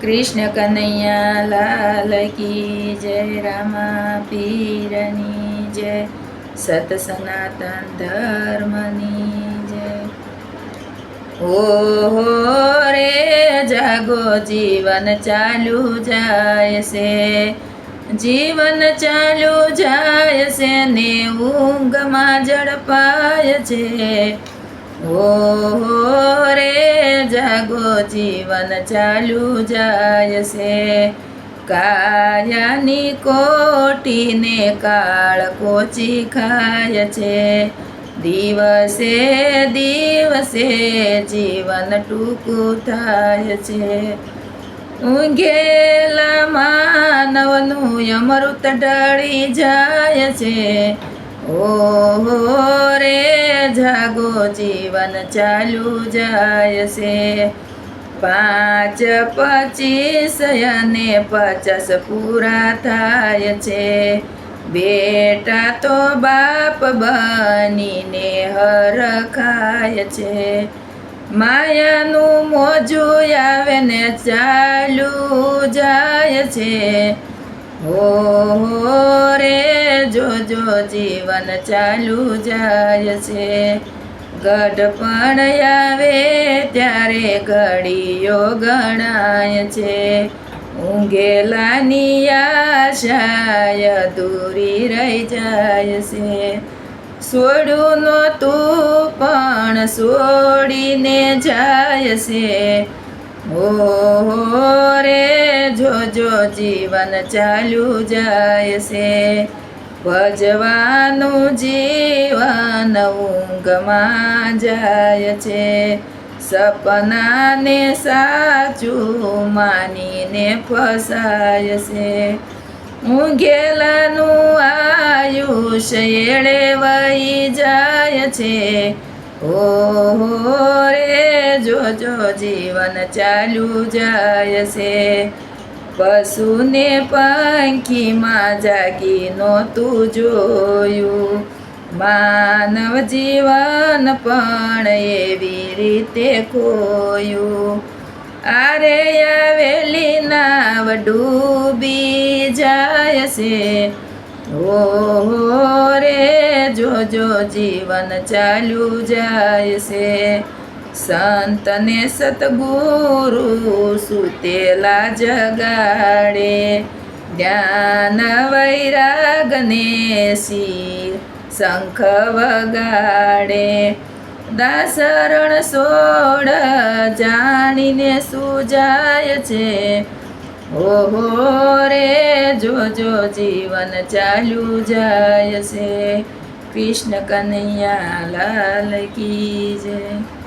કૃષ્ણ કનૈયા લાલ કી જય, રામા પીરની જય, સત સનાતન ધર્મની જય. ઓહો રે, જાગો, જીવન ચાલુ જાય છે જીવન ચાલુ જાય છે ને ઊંઘમાં જળપાય છે. ઓહો રે જાગો જીવન ચાલુ જાય છે કાયાની કોટીને કાળ કોચી ખાય છે. દિવસે દિવસે જીવન ટૂંકું થાય છે. ઊંઘેલા માનવનું અમૃત ઢળી જાય છે. ઓહો રે જાગો, જીવન ચાલુ જાય છે. પાંચ પચીસ અને પચાસ પૂરા થાય છે. બેટા તો બાપ બનીને હરખાય છે. માયાનું મોજું આવે ને ચાલુ જાય છે. હો જોજો જીવન ચાલુ જાય છે ગઢપણ આવે ત્યારે ઘડીઓ ગણાય છે. ઊંઘેલાની આશાય દૂરી રહી જાય છે. છોડું નહોતું પણ છોડીને જાય છે. ઓ રે, જોજો જીવન ચાલુ જાય છે. ભજવાનું જીવન ઊંઘમાં જાય છે. સપનાને સાચું માનીને ફસાય છે. ઊંઘેલાનું આયુષ્ય એળે વહી જાય છે. ઓ રે, જોજો જીવન ચાલ્યું જાય છે. પશુને પંખીમાં જાગી નહોતું જોયું. માનવ જીવન પણ એવી રીતે ખોયું. આરે આવેલી નાવ ડૂબી જાય છે. ઓહો રે જોજો જીવન ચાલુ જાય છે. સંતને સતગુરુ સુતેલા જગાડે. જ્ઞાન વૈરાગને શિર શંખ વગાડે. દાસરણ સોડ જાણીને સુજાય છે. ઓહો રે જોજો જીવન ચાલુ જાય છે. કૃષ્ણ કનૈયા લાલ કી જય.